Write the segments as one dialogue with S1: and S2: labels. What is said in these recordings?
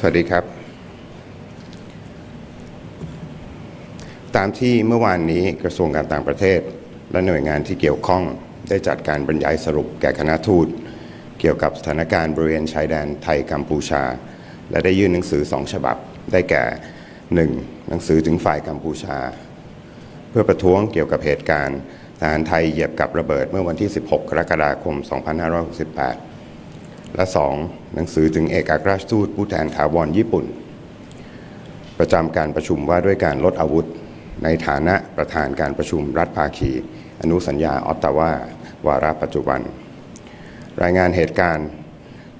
S1: สวัสดีครับ ตามที่เมื่อวานนี้กระทรวงการต่างประเทศ และหน่วยงานที่เกี่ยวข้องได้จัดการบรรยายสรุปแก่คณะทูต เกี่ยวกับสถานการณ์บริเวณชายแดนไทยกัมพูชา และได้ยื่นหนังสือสองฉบับ ได้แก่ 1. หนังสือถึงฝ่ายกัมพูชา เพื่อประท้วงเกี่ยวกับเหตุการณ์ทหารไทยเหยียบกับระเบิดเมื่อวันที่ 16 กรกฎาคม 2568 และ 2. หนังสือถึงเอกอัครราชทูตผู้แทนถาวรญี่ปุ่น ประจำการประชุมว่าด้วยการลดอาวุธ ในฐานะประธานการประชุมรัฐภาคี อนุสัญญาออตตาวาวาระปัจจุบัน รายงานเหตุการณ์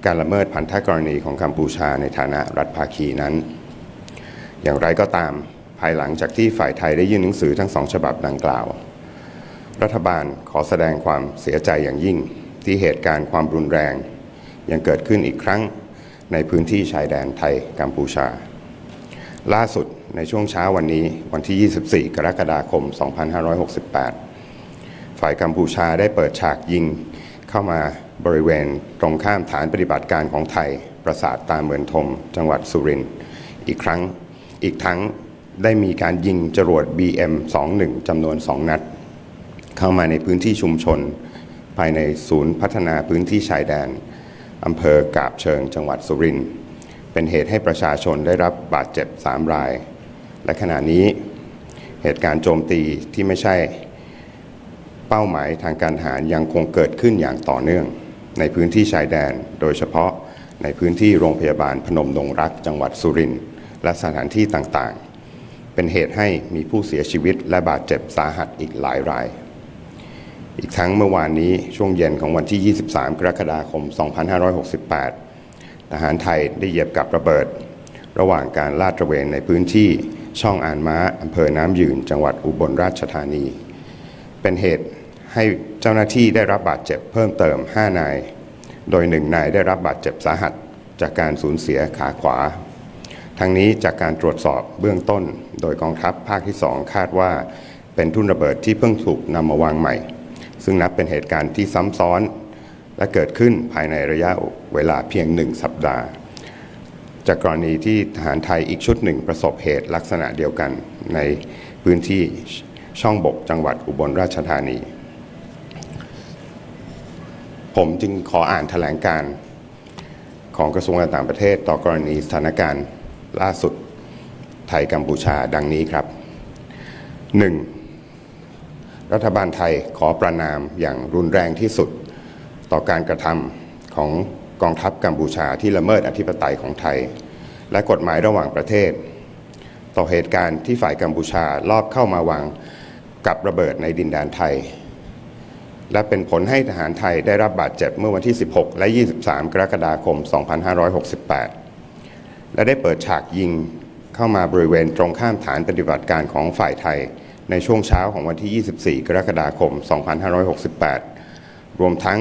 S1: การละเมิดพันธกรณีของกัมพูชาในฐานะรัฐภาคีนั้น อย่างไรก็ตามภายหลังจากที่ฝ่ายไทยได้ยื่นหนังสือทั้งสองฉบับดังกล่าว รัฐบาลขอแสดงความเสียใจอย่างยิ่งที่เหตุการณ์ความรุนแรง ยังเกิดขึ้นอีกครั้งในพื้นที่ชายแดนไทยกัมพูชา ล่าสุดในช่วงเช้าวันนี้วันที่ 24 กรกฎาคม 2568 ฝ่ายกัมพูชาได้เปิดฉากยิงเข้ามาบริเวณตรงข้ามฐานปฏิบัติการของไทย ปราสาทตาเมือนทม จังหวัดสุรินทร์อีกครั้งอีกทั้งได้มีการยิงจรวด BM21 จำนวน 2 นัด เข้ามาในพื้นที่ชุมชน ภายในศูนย์พัฒนาพื้นที่ชายแดน อำเภอกาบเชิงจังหวัดสุรินทร์เป็นเหตุให้ประชาชนได้รับบาดเจ็บ 3 ราย และขณะนี้เหตุการณ์โจมตีที่ไม่ใช่เป้าหมายทางการทหารยังคงเกิดขึ้นอย่างต่อเนื่อง ในพื้นที่ชายแดน โดยเฉพาะในพื้นที่โรงพยาบาลพนมดงรักจังหวัดสุรินทร์และสถานที่ต่างๆ เป็นเหตุให้มีผู้เสียชีวิตและบาดเจ็บสาหัสอีกหลายราย อีกทั้งเมื่อวานนี้ช่วงเย็นของวันที่ 23 กรกฎาคม 2568 ทหารไทยได้เหยียบกับระเบิด ระหว่างการลาดตระเวนในพื้นที่ช่องอ่านม้าอำเภอน้ำยืน จังหวัดอุบลราชธานี เป็นเหตุให้เจ้าหน้าที่ได้รับบาดเจ็บเพิ่มเติม 5 นาย โดยหนึ่งนายได้รับบาดเจ็บสาหัส จากการสูญเสียขาขวา ทั้งนี้จากการตรวจสอบเบื้องต้น โดยกองทัพภาคที่ 2 คาดว่า เป็นทุ่นระเบิดที่เพิ่งถูกนำมาวางใหม่ ซึ่งนับเป็นเหตุการณ์ที่ซ้ำซ้อน และเกิดขึ้นภายในระยะเวลาเพียงหนึ่งสัปดาห์ จากกรณีที่ทหารไทยอีกชุดหนึ่งประสบเหตุลักษณะเดียวกันในพื้นที่ช่องบกจังหวัดอุบลราชธานี ผมจึงขออ่านแถลงการของกระทรวงการต่างประเทศต่อกรณีสถานการณ์ล่าสุดไทยกัมพูชาดังนี้ครับ 1. รัฐบาลไทยขอประนามอย่างรุนแรงที่สุด ต่อการกระทำของกองทัพกัมพูชาที่ละเมิดอธิปไตยของไทย และกฎหมายระหว่างประเทศ ต่อเหตุการณ์ที่ฝ่ายกัมพูชาลอบเข้ามาวางกับระเบิดในดินแดนไทย และเป็นผลให้ทหารไทยได้รับบาดเจ็บเมื่อวันที่ 16 และ 23 กรกฎาคม 2568 และได้เปิดฉากยิงเข้ามาบริเวณตรงข้ามฐานปฏิบัติการของฝ่ายไทย ในช่วงเช้าของวันที่ 24 กรกฎาคม 2568 รวมทั้ง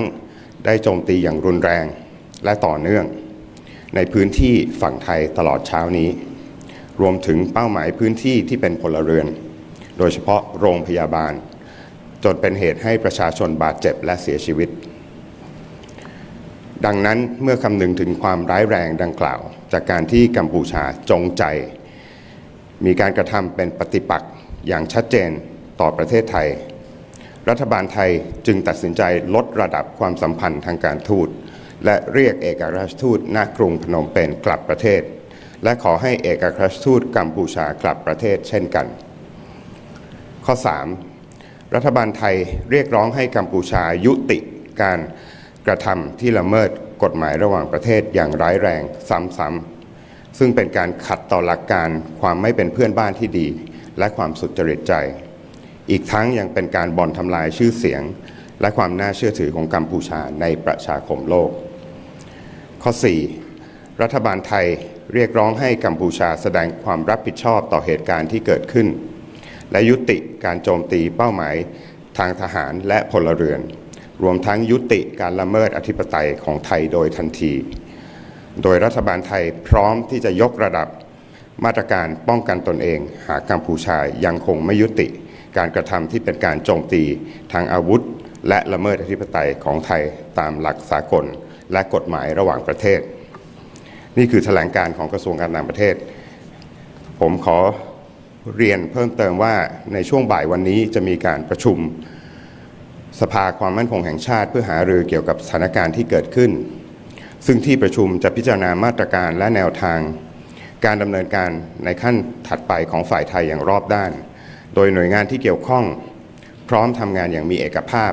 S1: ได้โจมตีอย่างรุนแรงและต่อเนื่อง ในพื้นที่ฝั่งไทยตลอดเช้านี้ รวมถึงเป้าหมายพื้นที่ที่เป็นพลเรือน โดยเฉพาะโรงพยาบาล จนเป็นเหตุให้ประชาชนบาดเจ็บและเสียชีวิต ดังนั้นเมื่อคำนึงถึงความร้ายแรงดังกล่าว จากการที่กัมพูชาจงใจ มีการกระทำเป็นปฏิปักษ์ อย่างชัดเจนต่อประเทศไทย รัฐบาลไทยจึงตัดสินใจลดระดับความสัมพันธ์ทางการทูต และเรียกเอกอัครราชทูตณกรุงพนมเปญกลับประเทศ และขอให้เอกอัครราชทูตกัมพูชากลับประเทศเช่นกัน ข้อ 3. รัฐบาลไทยเรียกร้องให้กัมพูชายุติการกระทำที่ละเมิดกฎหมายระหว่างประเทศอย่างร้ายแรงซ้ำๆซึ่งเป็นการขัดต่อหลักการความไม่เป็นเพื่อนบ้านที่ดี และความสุจริตใจ อีกทั้งยังเป็นการบ่อนทำลายชื่อเสียง และความน่าเชื่อถือของกัมพูชาในประชาคมโลก ข้อ 4. รัฐบาลไทยเรียกร้องให้กัมพูชาแสดงความรับผิดชอบต่อเหตุการณ์ที่เกิดขึ้น และยุติการโจมตีเป้าหมายทางทหารและพลเรือน รวมทั้งยุติการละเมิดอธิปไตยของไทยโดยทันที โดยรัฐบาลไทยพร้อมที่จะยกระดับ มาตรการป้องกันตนเอง หากกัมพูชายังคงไม่ยุติ การกระทำที่เป็นการโจมตีทางอาวุธ และละเมิดอธิปไตยของไทยตามหลักสากล และกฎหมายระหว่างประเทศ นี่คือแถลงการของกระทรวงการต่างประเทศ ผมขอเรียนเพิ่มเติมว่าในช่วงบ่ายวันนี้จะมีการประชุม สภาความมั่นคงแห่งชาติ เพื่อหารือเกี่ยวกับสถานการณ์ที่เกิดขึ้น ซึ่งที่ประชุมจะพิจารณามาตรการและแนวทาง การดำเนินการในขั้นถัดไปของฝ่ายไทยอย่างรอบด้าน โดยหน่วยงานที่เกี่ยวข้อง พร้อมทำงานอย่างมีเอกภาพ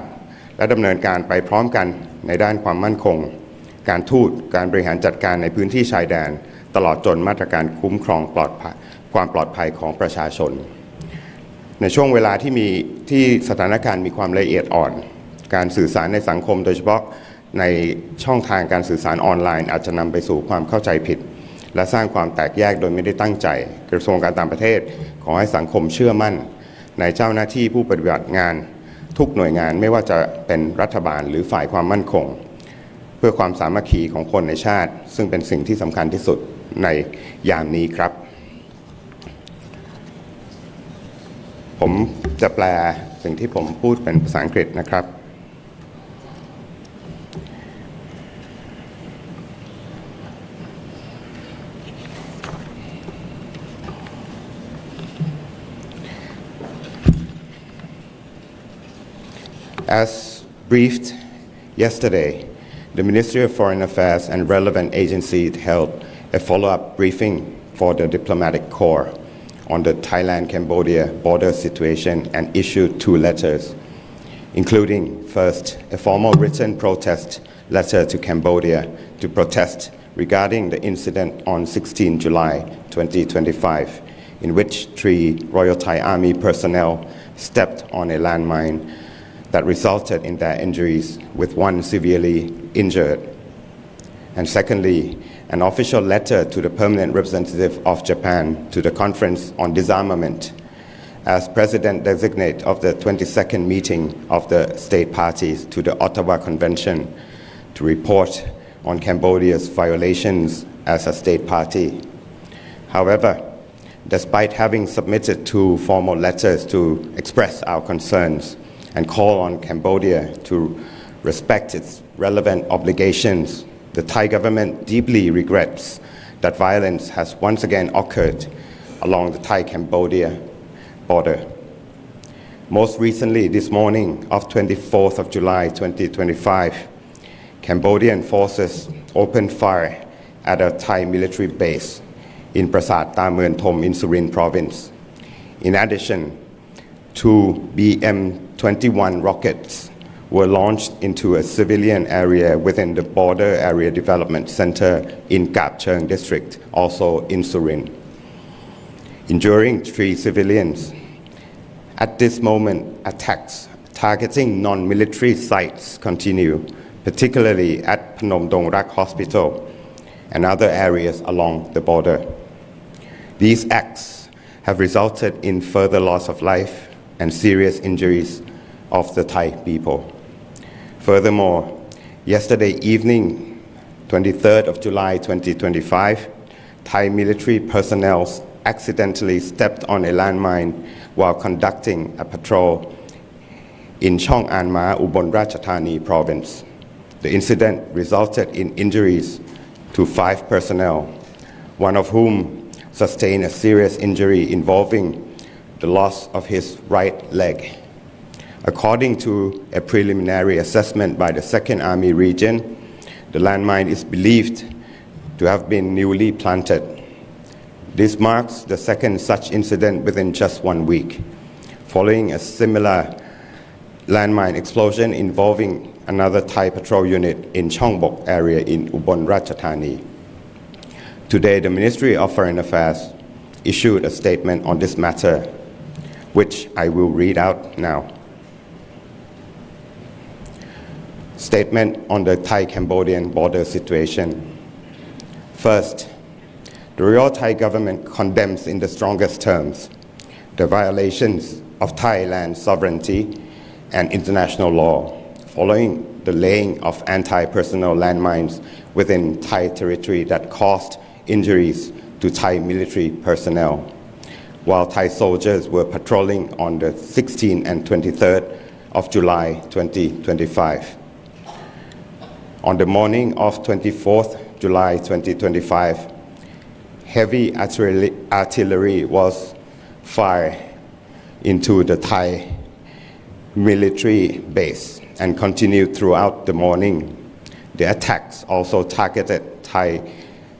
S1: และดำเนินการไปพร้อมกันในด้านความมั่นคง การทูตการบริหารจัดการในพื้นที่ชายแดน ตลอดจนมาตรการคุ้มครองปลอดภัยความปลอดภัยของประชาชน ในช่วงเวลาที่มีที่สถานการณ์มีความละเอียดอ่อน การสื่อสารในสังคม โดยเฉพาะในช่องทางการสื่อสารออนไลน์ อาจจะนำไปสู่ความเข้าใจผิด และสร้างความแตกแยกโดยไม่ได้ตั้งใจ กระทรวงการต่างประเทศ ขอให้สังคมเชื่อมั่น ในเจ้าหน้าที่ผู้ปฏิบัติงาน ทุกหน่วยงานไม่ว่าจะเป็นรัฐบาลหรือฝ่ายความมั่นคง เพื่อความสามัคคีของคนในชาติ ซึ่งเป็นสิ่งที่สำคัญที่สุดในยามนี้ครับ ผมจะแปลสิ่งที่ผมพูดเป็นภาษาอังกฤษนะครับ As briefed yesterday, the Ministry of Foreign Affairs and relevant agencies held a follow-up briefing for the diplomatic corps on the Thailand-Cambodia border situation and issued two letters, including first, a formal written protest letter to Cambodia to protest regarding the incident on 16 July 2025, in which three Royal Thai Army personnel stepped on a landmine that resulted in their injuries, with one severely injured. And secondly, an official letter to the permanent representative of Japan to the Conference on Disarmament as president designate of the 22nd meeting of the state parties to the Ottawa Convention to report on Cambodia's violations as a state party. However, despite having submitted two formal letters to express our concerns and call on Cambodia to respect its relevant obligations, the Thai government deeply regrets that violence has once again occurred along the Thai Cambodia border. Most recently, this morning of 24th of July 2025, Cambodian forces opened fire at a Thai military base in Prasat Tamern Thom in Surin province. In addition, two BM-21 rockets were launched into a civilian area within the Border Area Development Center in Kap Cheng district, also in Surin, injuring three civilians. At this moment, attacks targeting non-military sites continue, particularly at Phnom Dong Rak Hospital and other areas along the border. These acts have resulted in further loss of life and serious injuries of the Thai people. Furthermore, yesterday evening, 23rd of July 2025, Thai military personnel accidentally stepped on a landmine while conducting a patrol in Chong An Ma, Ubon Ratchathani province. The incident resulted in injuries to five personnel, one of whom sustained a serious injury involving the loss of his right leg. According to a preliminary assessment by the 2nd Army Region, the landmine is believed to have been newly planted. This marks the second such incident within just one week, following a similar landmine explosion involving another Thai patrol unit in Chongbok area in Ubon Ratchathani. Today, the Ministry of Foreign Affairs issued a statement on this matter, which I will read out now. Statement on the Thai Cambodian border situation. First, the Royal Thai government condemns in the strongest terms the violations of Thailand's sovereignty and international law following the laying of anti personnel landmines within Thai territory that caused injuries to Thai military personnel, while Thai soldiers were patrolling on the 16th and 23rd of July 2025. On the morning of 24th July 2025, heavy artillery, was fired into the Thai military base and continued throughout the morning. The attacks also targeted Thai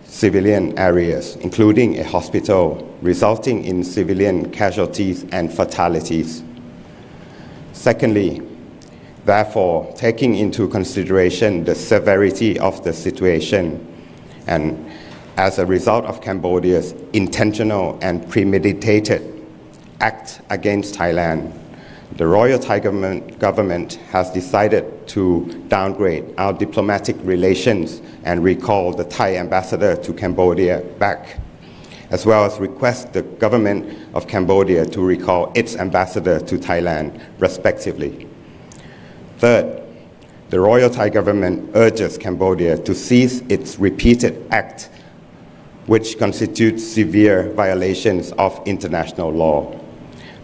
S1: civilian areas, including a hospital, resulting in civilian casualties and fatalities. Secondly, therefore, taking into consideration the severity of the situation and as a result of Cambodia's intentional and premeditated act against Thailand, the Royal Thai government, has decided to downgrade our diplomatic relations and recall the Thai ambassador to Cambodia back, as well as request the government of Cambodia to recall its ambassador to Thailand, respectively. Third, the Royal Thai government urges Cambodia to cease its repeated acts which constitute severe violations of international law.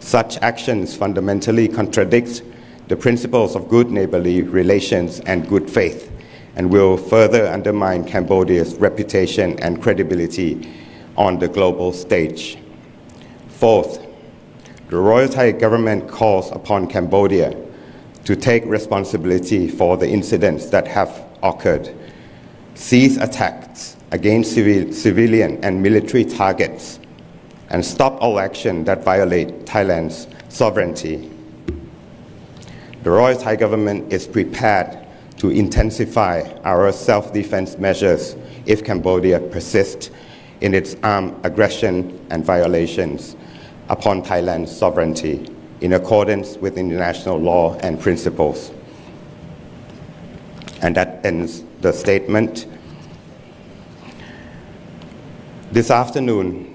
S1: Such actions fundamentally contradict the principles of good neighborly relations and good faith and will further undermine Cambodia's reputation and credibility on the global stage. Fourth, the Royal Thai government calls upon Cambodia to take responsibility for the incidents that have occurred, cease attacks against civil, civilian and military targets, and stop all action that violate Thailand's sovereignty. The Royal Thai government is prepared to intensify our self-defense measures if Cambodia persists in its armed aggression and violations upon Thailand's sovereignty in accordance with international law and principles. And that ends the statement. This afternoon,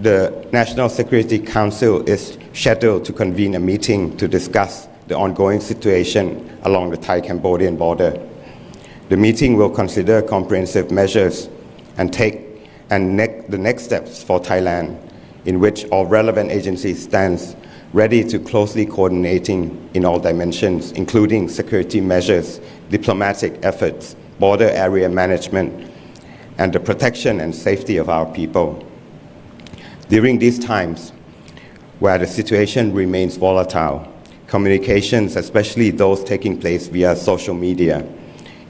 S1: the National Security Council is scheduled to convene a meeting to discuss the ongoing situation along the Thai Cambodian border. The meeting will consider comprehensive measures and take and ne- the next steps for Thailand, in which all relevant agencies stands ready to closely coordinating in all dimensions, including security measures, diplomatic efforts, border area management, and the protection and safety of our people. During these times, where the situation remains volatile, communications, especially those taking place via social media,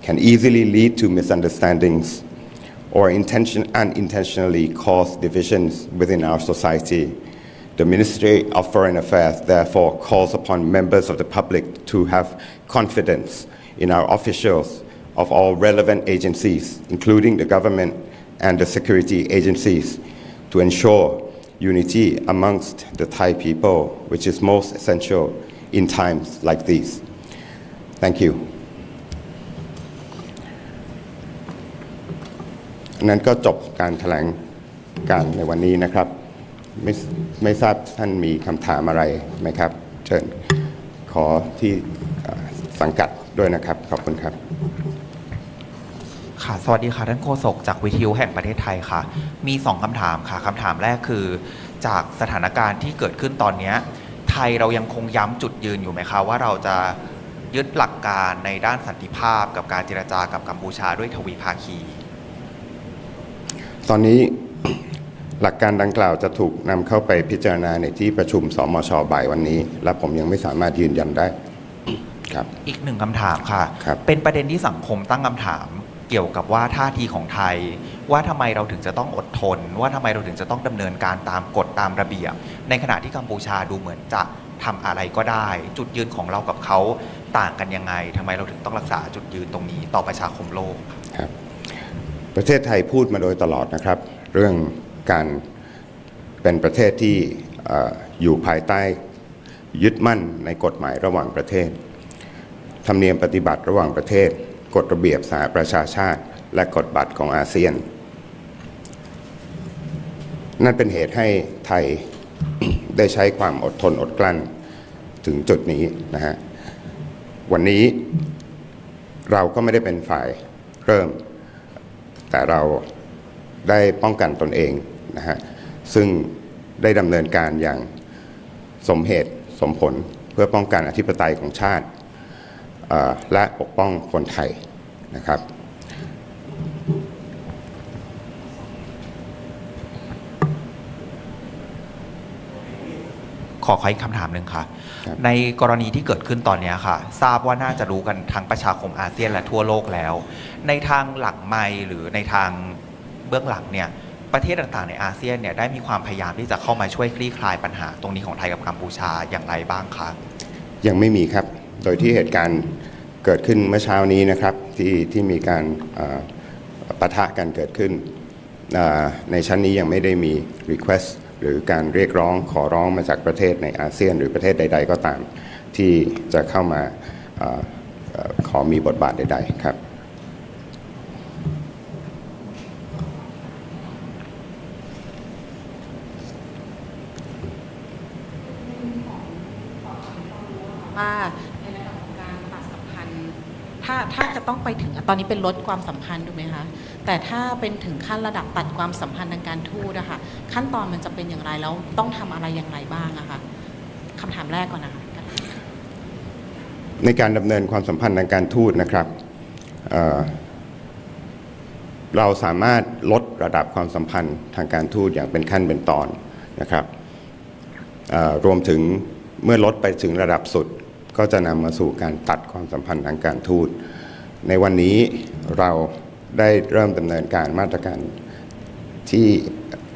S1: can easily lead to misunderstandings or intention, unintentionally cause divisions within our society. The Ministry of Foreign Affairs therefore calls upon members of the public to have confidence in our officials of all relevant agencies, including the government and the security agencies, to ensure unity amongst the Thai people, which is most essential in times like these. Thank you. นั้นก็จบการแถลงการในวันนี้นะครับ ไม่ไม่ทราบท่านมีคำถามอะไรไหมครับ เชิญขอที่เอ่อสังกัดด้วยนะครับ ขอบคุณครับ
S2: ค่ะ สวัสดีค่ะท่านโฆษกจากวิทยุแห่งประเทศไทยค่ะ มีสองคำถามค่ะคำถามแรกคือ จากสถานการณ์ที่เกิดขึ้นตอนเนี้ยไทยเรายังคงย้ำจุดยืนอยู่ไหมคะ ว่าเราจะยึดหลักการในด้านสันติภาพกับการเจรจากับกัมพูชาด้วยทวิภาคี
S1: ตอนนี้ หลักการดังกล่าวจะถูกนำเข้าไปพิจารณาในที่ประชุมสมชบ่ายวันนี้ และผมยังไม่สามารถยืนยันได้ครับ
S2: อีกหนึ่งคำถามค่ะ
S1: ครับ
S2: เป็นประเด็นที่สังคมตั้งคำถามเกี่ยวกับว่าท่าทีของไทย ว่าทำไมเราถึงจะต้องอดทน ว่าทำไมเราถึงจะต้องดำเนินการตามกฎตามระเบียบ ในขณะที่กัมพูชาดูเหมือนจะทำอะไรก็ได้ จุดยืนของเรากับเขาต่างกันยังไงทำไมเราถึงต้องรักษาจุดยืนตรงนี้ต่อประชาคมโลก
S1: ครับ ประเทศไทยพูดมาโดยตลอดนะครับ เรื่อง การเป็นประเทศที่เอ่ออยู่ภายใต้ยึดมั่นในกฎหมายระหว่างประเทศ ธรรมเนียมปฏิบัติระหว่างประเทศ กฎระเบียบสหประชาชาติ และกฎบัตรของอาเซียน นั่นเป็นเหตุให้ไทยได้ใช้ความอดทนอดกลั้นถึงจุดนี้นะฮะ วันนี้เราก็ไม่ได้เป็นฝ่ายเริ่ม แต่เราได้ป้องกันตนเอง นะฮะซึ่งได้ดำเนินการอย่างสมเหตุสมผลเพื่อป้องกันอธิปไตยของชาติและปกป้องคนไทยนะครับ
S2: ขอขออีกคำถามหนึ่งค่ะ ในกรณีที่เกิดขึ้นตอนนี้ค่ะ ทราบว่าน่าจะรู้กันทางประชาคมอาเซียนและทั่วโลกแล้ว ในทางหลังไม่หรือในทางเบื้องหลังเนี่ย ประเทศต่างๆ ในอาเซียนเนี่ยได้มีความพยายามที่จะเข้ามาช่วยคลี่คลายปัญหา ตรงนี้ของไทยกับกัมพูชาอย่างไรบ้างคะ
S1: ยังไม่มีครับ โดยที่เหตุการณ์เกิดขึ้นเมื่อเช้านี้นะครับที่ที่มีการเอ่อปะทะกันเกิดขึ้น ในชั้นนี้ยังไม่ได้มี request หรือการเรียกร้องขอร้องมาจากประเทศในอาเซียน หรือประเทศใด ๆ ก็ตาม ที่จะเข้ามาออขอมีบทบาทใด ๆ ครับ
S3: ว่าในระดับของการตัดสัมพันธ์ ถ้าถ้าจะ ตอนนี้เป็นลดความสัมพันธ์ถูกไหมคะแต่ถ้าเป็นถึงขั้นระดับตัดความสัมพันธ์ทางการทูตอะคะขั้นตอนมันจะเป็นอย่างไรแล้วต้องทำอะไรอย่างไรบ้างอะคะคำถามแรกก่อนนะคะ
S1: ในการดำเนินความสัมพันธ์ทางการทูตนะครับเเราสามารถลดระดับความสัมพันธ์ทางการทูตอย่างเป็นขั้นเป็นตอนนะครับรวมถึงเมื่อลดไปถึงระดับสุด ก็จะนำมาสู่การตัดความสัมพันธ์ทางการทูต ในวันนี้เราได้เริ่มดำเนินการมาตรการที่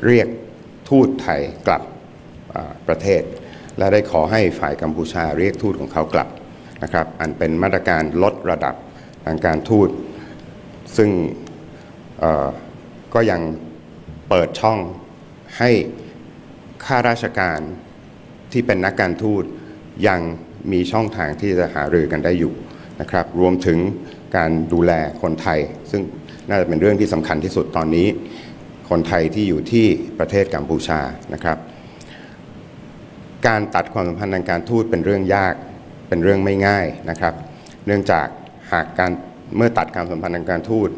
S1: เรียกทูตไทยกลับประเทศ และได้ขอให้ฝ่ายกัมพูชาเรียกทูตของเขากลับนะครับอันเป็นมาตรการลดระดับทางการทูต ซึ่งก็ยังเปิดช่องให้ข้าราชการที่เป็นนักการทูตยังมีช่องทางที่จะหารือกันได้อยู่นะครับ รวมถึง การดูแลคนไทย ซึ่งน่าจะเป็นเรื่องที่สำคัญที่สุดตอนนี้ คนไทยที่อยู่ที่ประเทศกัมพูชานะครับ การตัดความสัมพันธ์ทางการทูตเป็นเรื่องยากเป็นเรื่องไม่ง่ายนะครับ เนื่องจากหากการเมื่อตัดการสัมพันธ์ทางการทูต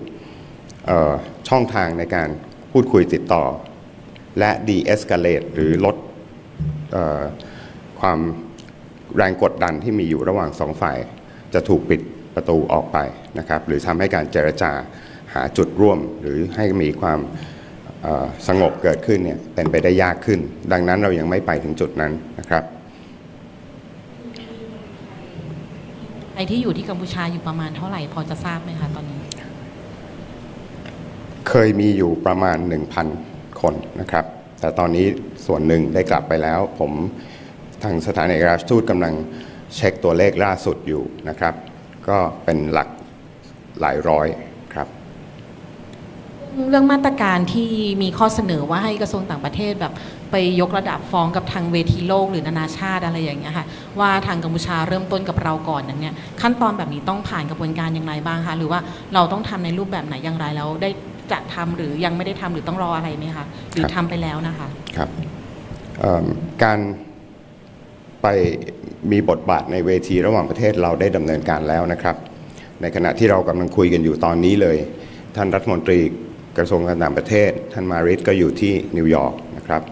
S1: ช่องทางในการพูดคุยติดต่อ และดีเอสคาเลตหรือลดออความแรงกดดันที่มีอยู่ระหว่างสองฝ่ายจะถูกปิด ประตูออกไปนะครับหรือทำให้การเจรจาหาจุดร่วม หรือให้มีความเอ่อสงบเกิดขึ้นเนี่ยเป็นไปได้ยากขึ้น ดังนั้นเรายังไม่ไปถึงจุดนั้นนะครับ
S3: ไอที่อยู่ที่กัมพูชาอยู่ประมาณเท่าไหร่พอจะทราบไหมคะตอนนี้
S1: เคยมีอยู่ประมาณ 1,000 คนนะครับ แต่ตอนนี้ส่วนหนึ่งได้กลับไปแล้ว ผมทางสถานเอกอัครราชทูตกำลังเช็คตัวเลขล่าสุดอยู่นะครับ ก็เป็นหลักหลายร้อยครับ
S3: เรื่องมาตรการที่มีข้อเสนอว่าให้กระทรวงต่างประเทศแบบไปยกระดับฟ้องกับทางเวทีโลกหรือนานาชาติอะไรอย่างเงี้ยค่ะว่าทางกัมพูชาเริ่มต้นกับเราก่อนนั้นเนี่ยขั้นตอนแบบนี้ต้องผ่านกระบวนการอย่างไรบ้างคะหรือว่าเราต้องทำในรูปแบบไหนอย่างไรแล้วได้จะทำหรือยังไม่ได้ทำหรือต้องรออะไรไหมคะหรือ
S1: ครับ
S3: ทำไปแล้วนะคะ
S1: ครับเอิ่มการไป มีบทบาทในเวทีระหว่างประเทศเราได้ดำเนินการแล้วนะครับ ในขณะที่เรากำลังคุยกันอยู่ตอนนี้เลย ท่านรัฐมนตรีกระทรวงการต่างประเทศ ท่านมาริสก็อยู่ที่นิวยอร์กนะครับ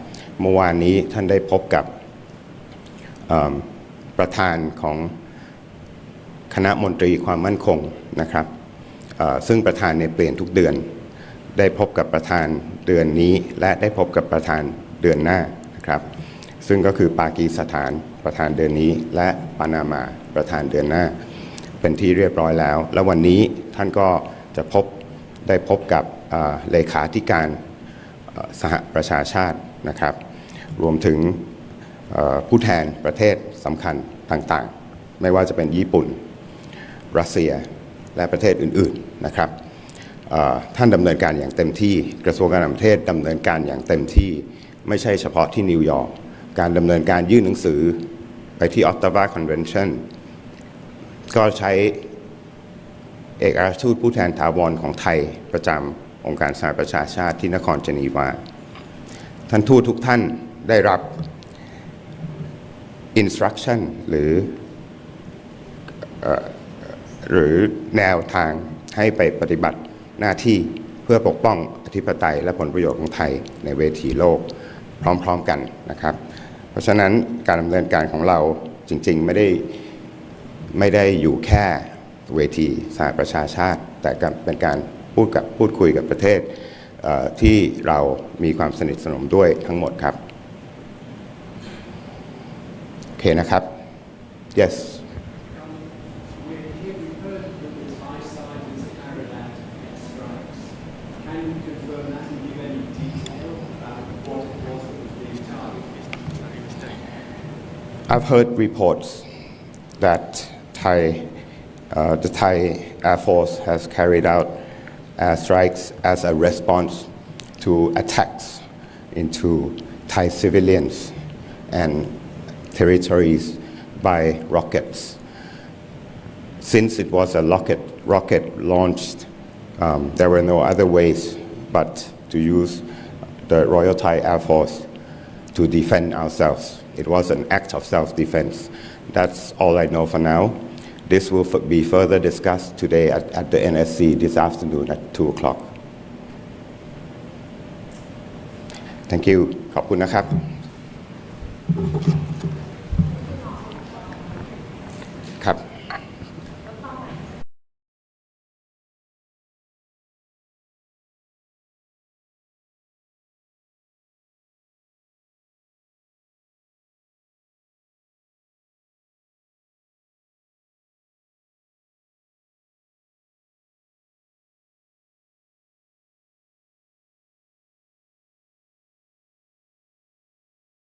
S1: เมื่อวานนี้ท่านได้พบกับประธานของคณะมนตรีความมั่นคงนะครับซึ่งประธานเนี่ยเปลี่ยนทุกเดือน ได้พบกับประธานเดือนนี้ และได้พบกับประธานเดือนหน้านะครับ ซึ่งก็คือปากีสถานประธานเดือนนี้ และปานามาประธานเดือนหน้า เป็นที่เรียบร้อยแล้ว แล้ววันนี้ท่านก็จะพบได้พบกับเลขาธิการสหประชาชาตินะครับ รวมถึงผู้แทนประเทศสำคัญต่างๆ ไม่ว่าจะเป็นญี่ปุ่น รัสเซียและประเทศอื่นๆนะครับท่านดำเนินการอย่างเต็มที่ กระทรวงการต่างประเทศดำเนินการอย่างเต็มที่ ไม่ใช่เฉพาะที่นิวยอร์ก การดำเนินการยื่นหนังสือไปที่ออตตาวาคอนเวนชั่นก็ใช้เอกอัครราชทูตผู้แทนถาวรของไทยประจำองค์การสหประชาชาติที่นครเจนีวา ท่านทูตทุกท่านได้รับ instruction หรือหรือแนวทางให้ไปปฏิบัติหน้าที่เพื่อปกป้องอธิปไตยและผลประโยชน์ของไทยในเวทีโลกพร้อมๆกันนะครับ ราะฉะนั้นการดำเนินการของเราจริงๆไม่ได้ไม่ได้อยู่แค่เวทีสหประชาชาติ แต่เป็นการพูดกับพูดคุยกับประเทศเที่เรามีความสนิทสนมด้วยทั้งหมดครับ โอเคนะครับ yes I've heard reports that Thai, uh, the Thai Air Force has carried out airstrikes as a response to attacks into Thai civilians and territories by rockets. Since it was a rocket, rocket launched, um, there were no other ways but to use the Royal Thai Air Force to defend ourselves. It was an act of self defense. That's all I know for now. This will f- be further discussed today at, at the NSC this afternoon at 2 o'clock. Thank you. ขอบคุณนะครับ